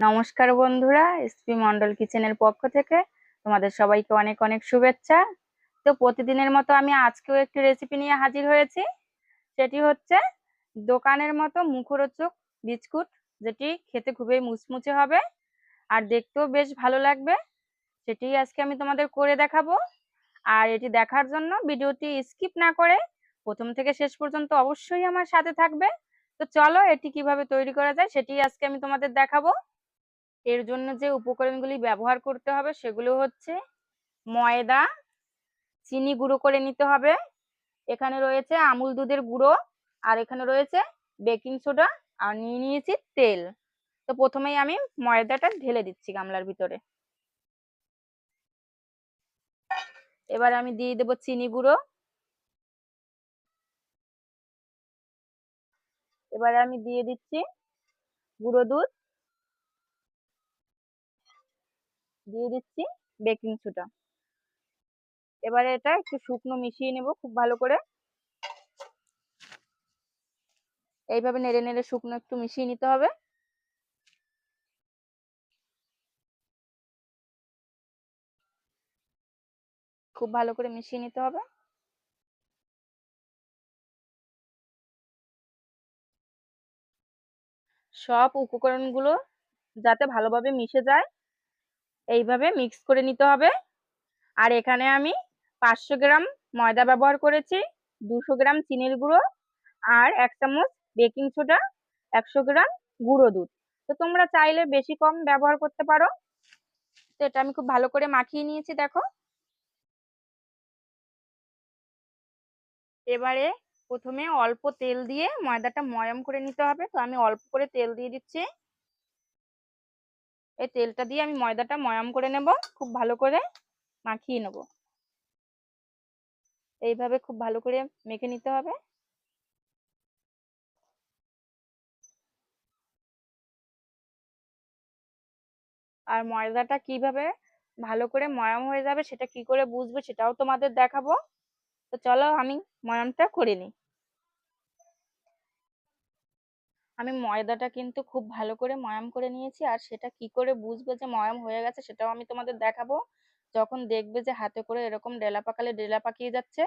নমস্কার বন্ধুরা, এসপি মন্ডল কিচেনের পক্ষ থেকে তোমাদের সবাইকে অনেক অনেক শুভেচ্ছা। তো প্রতিদিনের মতো আমি আজকেও একটি রেসিপি নিয়ে হাজির হয়েছি। সেটি হচ্ছে দোকানের মতো মুখরোচক বিস্কুট, যেটি খেতে খুবই মুচমুচে হবে আর দেখতেও বেশ ভালো লাগবে। সেটি আজকে আমি তোমাদের করে দেখাবো। আর এটি দেখার জন্য ভিডিওটি স্কিপ না করে প্রথম থেকে শেষ পর্যন্ত অবশ্যই আমার সাথে থাকবে। তো চলো এটি কীভাবে তৈরি করা যায়, সেটি আজকে আমি তোমাদের দেখাবো। এর জন্য যে উপকরণগুলি ব্যবহার করতে হবে সেগুলো হচ্ছে ময়দা, চিনি গুঁড়ো করে নিতে হবে। এখানে রয়েছে আমুল দুধের গুঁড়ো আর এখানে রয়েছে বেকিং সোডা আর নিয়ে নিয়েছি তেল। তো প্রথমেই আমি ময়দাটা ঢেলে দিচ্ছি গামলার ভিতরে। এবার আমি দিয়ে দেবো চিনি গুঁড়ো। এবারে আমি দিয়ে দিচ্ছি গুঁড়ো দুধ। দিয়ে দিচ্ছি বেকিং সোডা এবারে এটা একটু শুকনো মিশিয়ে নেব খুব ভালো করে। এইভাবে নেড়ে নেড়ে শুকনো একটু মিশিয়ে নিতে হবে। খুব ভালো করে মিশিয়ে নিতে হবে। সব উপকরণগুলো যাতে ভালোভাবে মিশে যায়। এইভাবে মিক্স করে নিতে হবে। আর এখানে আমি পাঁচশো গ্রাম ময়দা ব্যবহার করেছি, দুশো গ্রাম চিনির গুঁড়ো আর এক চামচ বেকিং সোডা একশো গ্রাম গুঁড়ো দুধ। তো তোমরা চাইলে বেশি কম ব্যবহার করতে পারো। তো এটা আমি খুব ভালো করে মাখিয়ে নিয়েছি, দেখো। এবারে প্রথমে অল্প তেল দিয়ে ময়দাটা ময়াম করে নিতে হবে। তো আমি অল্প করে তেল দিয়ে দিচ্ছি। এই তেলটা দিয়ে আমি ময়দাটা ময়াম করে নেব, খুব ভালো করে মাখিয়ে নেব। এইভাবে খুব ভালো করে মেখে নিতে হবে। আর ময়দাটা কীভাবে ভালো করে ময়াম হয়ে যাবে সেটা কি করে বুঝবে সেটাও তোমাদের দেখাবো। তো চলো আমি ময়ামটা করে নিই। আমি ময়দাটা কিন্তু খুব ভালো করে ময়াম করে নিয়েছি। আর সেটা কি করে বুঝবে যে ময়াম হয়ে গেছে সেটাও আমি তোমাদের দেখাবো। যখন দেখবে যে হাতে করে এরকম ডেলা পাকালে ডেলা পাকিয়ে যাচ্ছে,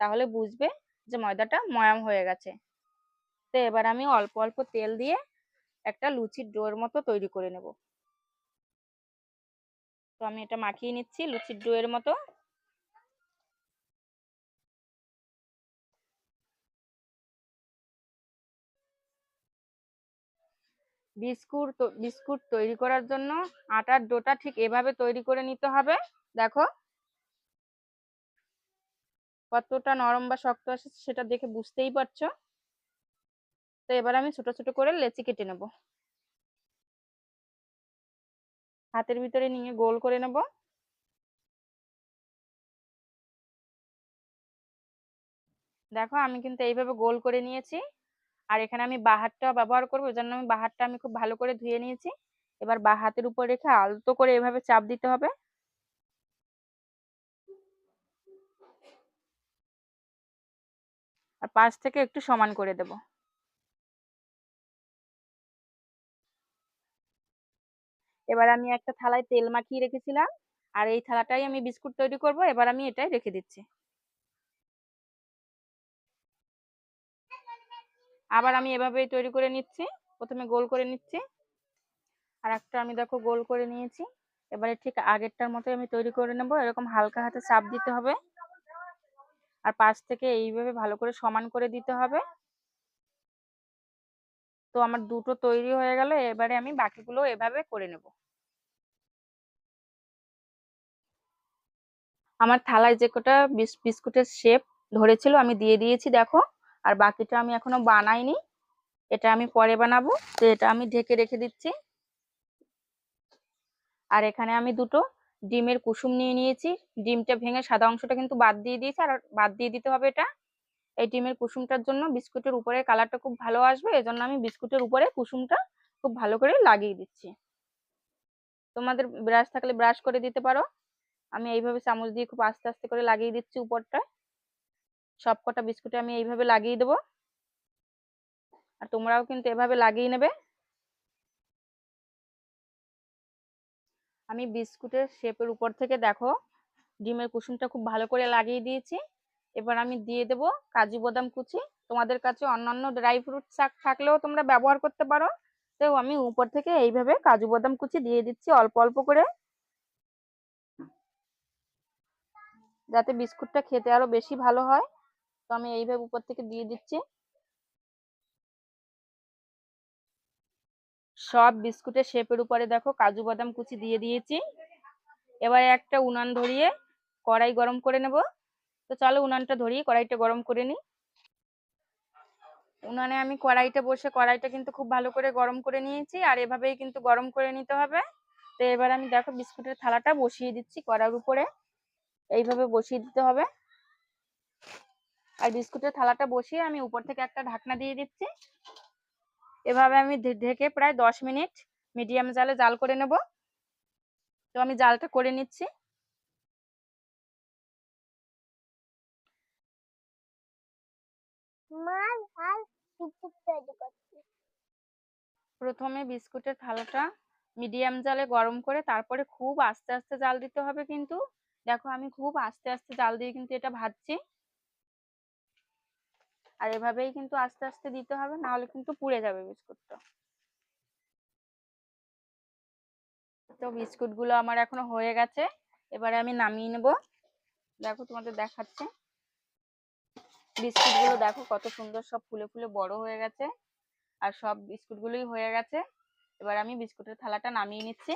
তাহলে বুঝবে যে ময়দাটা ময়াম হয়ে গেছে। তো এবার আমি অল্প অল্প তেল দিয়ে একটা লুচির ডোর মতো তৈরি করে নেব। তো আমি এটা মাখিয়ে নিচ্ছি লুচির ডোয়ের মতো। বিস্কুট বিস্কুট তৈরি করার জন্য আটার ডোটা ঠিক এভাবে তৈরি করে নিতে হবে। দেখো। কতটা নরম বা শক্ত আছে সেটা দেখে বুঝতেই পারছ। তো এবার আমি ছোট ছোট করে লেচি কেটে নেব। হাতের ভিতরে নিয়ে গোল করে নেব। দেখো আমি কিন্তু এইভাবে গোল করে নিয়েছি। আর এখানে আমি বাহারটা ব্যবহার করব জন্য আমি বাহারটা আমি খুব ভালো করে ধুয়ে নিয়েছি। এবার বা হাতের উপর রেখে আলতো করে এভাবে চাপ দিতে হবে। আর পাশ থেকে একটু সমান করে দেব। এবার আমি একটা থালায় তেল মাখিয়ে রেখেছিলাম। আর এই থালাটাই আমি বিস্কুট তৈরি করব, এবার আমি এটাই রেখে দিচ্ছি। আবার আমি এভাবেই তৈরি করে নিচ্ছি। প্রথমে গোল করে নিচ্ছি। আর একটা আমি দেখো গোল করে নিয়েছি। এবারে ঠিক আগেরটার মতো আমি তৈরি করে নেব। এরকম হালকা হাতে চাপ দিতে হবে। আর পাশ থেকে এইভাবে ভালো করে সমান করে দিতে হবে। তো আমার দুটো তৈরি হয়ে গেল। এবারে আমি বাকিগুলো এভাবে করে নেব। আমার থালায় যে কটা বিস্কুটের শেপ ধরেছিল, আমি দিয়ে দিয়েছি, দেখো। আর বাকিটা আমি এখনও বানাইনি। এটা আমি পরে বানাবো। তো এটা আমি ঢেকে রেখে দিচ্ছি। আর এখানে আমি দুটো ডিমের কুসুম নিয়ে নিয়েছি। ডিমটা ভেঙে সাদা অংশটা কিন্তু বাদ দিয়ে দিয়েছি আর বাদ দিয়ে দিতে হবে এটা। এই ডিমের কুসুমটার জন্য বিস্কুটের উপরে কালারটা খুব ভালো আসবে। এজন্য আমি বিস্কুটের উপরে কুসুমটা খুব ভালো করে লাগিয়ে দিচ্ছি। তোমাদের ব্রাশ থাকলে ব্রাশ করে দিতে পারো। আমি এইভাবে চামচ দিয়ে খুব আস্তে আস্তে করে লাগিয়ে দিচ্ছি উপরটা। সব কটা বিস্কুটে আমি এইভাবে লাগিয়ে দেবো। আর তোমরাও কিন্তু এভাবে লাগিয়ে নেবে। আমি বিস্কুটের শেপের উপর থেকে দেখো, ডিমের কুসুমটা খুব ভালো করে লাগিয়ে দিয়েছি। এবার আমি দিয়ে দেব কাজু বাদাম কুচি। তোমাদের কাছে অন্যান্য ড্রাই ফ্রুট শাক থাকলেও তোমরা ব্যবহার করতে পারো। তো আমি উপর থেকে এইভাবে কাজু বাদাম কুচি দিয়ে দিচ্ছি অল্প অল্প করে। যাতে বিস্কুটটা খেতে আরও বেশি ভালো হয়। তো আমি এইভাবে উপর থেকে দিয়ে দিচ্ছি। সব বিস্কুটের শেপের উপরে দেখো কাজু বাদাম কুচি দিয়ে দিয়েছি। এবারে একটা উনান ধরিয়ে কড়াই গরম করে নেব। তো চলো উনানটা ধরিয়ে কড়াইটা গরম করে নিই। উনানে আমি কড়াইটা বসে কড়াইটা কিন্তু খুব ভালো করে গরম করে নিয়েছি আর এভাবেই কিন্তু গরম করে নিতে হবে। তো এবার আমি দেখো বিস্কুটের থালাটা বসিয়ে দিচ্ছি কড়ার উপরে। এইভাবে বসিয়ে দিতে হবে। আর বিস্কুটের থালাটা বসিয়ে আমি উপর থেকে একটা ঢাকনা দিয়ে দিচ্ছি। এভাবে আমি ঢেকে প্রায় দশ মিনিট মিডিয়াম জালে জাল করে নেব। তো আমি জালটা করে নিচ্ছি। প্রথমে বিস্কুটের থালাটা মিডিয়াম জালে গরম করে তারপরে খুব আস্তে আস্তে জাল দিতে হবে কিন্তু। দেখো আমি খুব আস্তে আস্তে জাল দিয়ে কিন্তু এটা ভাজছি। আর এভাবেই কিন্তু আস্তে আস্তে দিতে হবে, না হলে কিন্তু পুড়ে যাবে বিস্কুটটা। তো বিস্কুটগুলো আমার এখনও হয়ে গেছে, এবারে আমি নামিয়ে নেব। দেখো তোমাদের দেখাচ্ছে। বিস্কুটগুলো দেখো কত সুন্দর সব ফুলে ফুলে বড় হয়ে গেছে, আর সব বিস্কুট গুলোই হয়ে গেছে। এবার আমি বিস্কুটের থালাটা নামিয়ে নিচ্ছি।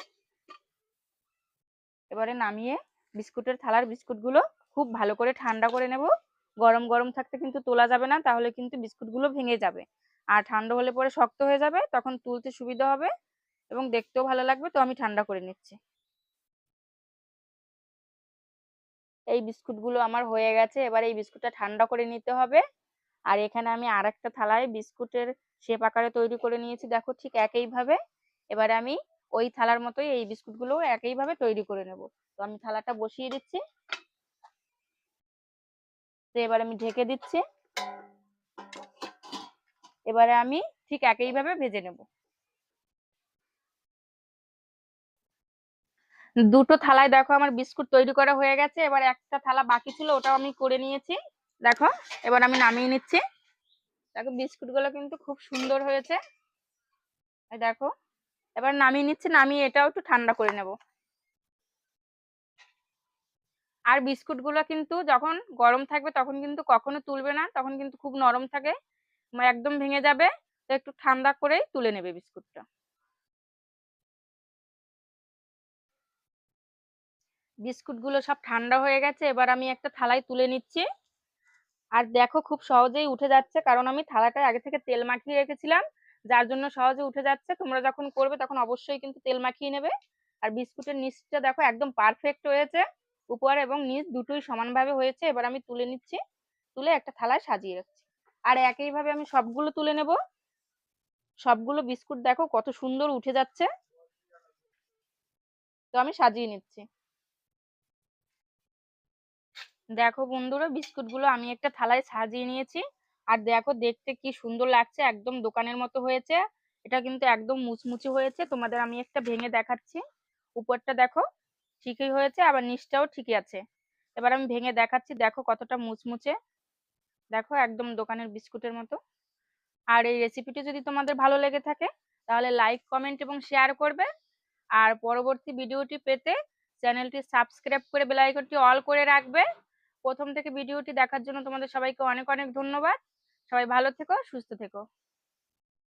এবারে নামিয়ে বিস্কুটের থালার বিস্কুটগুলো খুব ভালো করে ঠান্ডা করে নেব। গরম গরম থাকতে কিন্তু তোলা যাবে না, তাহলে কিন্তু বিস্কুটগুলো ভেঙে যাবে। আর ঠান্ডা হলে পরে শক্ত হয়ে যাবে, তখন তুলতে সুবিধা হবে এবং দেখতেও ভালো লাগবে, তো আমি ঠান্ডা করে নিচ্ছি। এই বিস্কুটগুলো আমার হয়ে গেছে, এবার এই বিস্কুটটা ঠান্ডা করে নিতে হবে। আর এখানে আমি আর একটা থালায় বিস্কুটের শেপ আকারে তৈরি করে নিয়েছি, দেখো ঠিক একইভাবে। এবারে আমি ওই থালার মতোই এই বিস্কুটগুলো একইভাবে তৈরি করে নেব। তো আমি থালাটা বসিয়ে দিচ্ছি। তো এবার আমি ঢেকে দিচ্ছি। এবারে আমি ঠিক একইভাবে ভেজে নেব। দুটো থালায় দেখো আমার বিস্কুট তৈরি করা হয়ে গেছে। এবার একটা থালা বাকি ছিল, ওটাও আমি করে নিয়েছি। দেখো, এবার আমি নামিয়ে নিচ্ছি। দেখো বিস্কুটগুলো কিন্তু খুব সুন্দর হয়েছে। দেখো, এবার নামিয়ে নিচ্ছি, নামিয়ে এটাও একটু ঠান্ডা করে নেব। আর বিস্কুটগুলো কিন্তু যখন গরম থাকবে তখন কিন্তু কখনো তুলবে না, তখন কিন্তু খুব নরম থাকে একদম ভেঙে যাবে, তো একটু ঠান্ডা করেই তুলে নেবে বিস্কুটটা। বিস্কুটগুলো সব ঠান্ডা হয়ে গেছে, এবার আমি একটা থালায় তুলে নিচ্ছি। আর দেখো খুব সহজেই উঠে যাচ্ছে, কারণ আমি থালাটায় আগে থেকে তেল মাখিয়ে রেখেছিলাম, যার জন্য সহজে উঠে যাচ্ছে। তোমরা যখন করবে তখন অবশ্যই কিন্তু তেল মাখিয়ে নেবে। আর বিস্কুটের নিচটা দেখো একদম পারফেক্ট হয়েছে। উপর এবং নিচ দুটোই সমানভাবে হয়েছে, এবার আমি তুলে নিচ্ছি, তুলে একটা থালায় সাজিয়ে রাখছি। আর একইভাবে আমি সবগুলো তুলে নেব। সবগুলো বিস্কুট দেখো কত সুন্দর উঠে যাচ্ছে। তো আমি সাজিয়ে নিচ্ছি। দেখো বন্ধুরা বিস্কুটগুলো আমি একটা থালায় সাজিয়ে নিয়েছি। আর দেখো দেখতে কি সুন্দর লাগছে, একদম দোকানের মতো হয়েছে। এটা কিন্তু একদম মুচমুচে হয়েছে। তোমাদের আমি একটা ভেঙে দেখাচ্ছি। উপরটা দেখো ঠিকই হয়েছে, আবার নিচটাও ঠিকই আছে। এবার আমি ভেঙে দেখাচ্ছি, দেখো কতটা মুচমুচে। দেখো একদম দোকানের বিস্কুটের মতো। আর এই রেসিপিটি যদি তোমাদের ভালো লেগে থাকে, তাহলে লাইক কমেন্ট এবং শেয়ার করবে। আর পরবর্তী ভিডিওটি পেতে চ্যানেলটি সাবস্ক্রাইব করে বেলাইকনটি অল করে রাখবে। প্রথম থেকে ভিডিওটি দেখার জন্য তোমাদের সবাইকে অনেক অনেক ধন্যবাদ। সবাই ভালো থেকো, সুস্থ থেকো।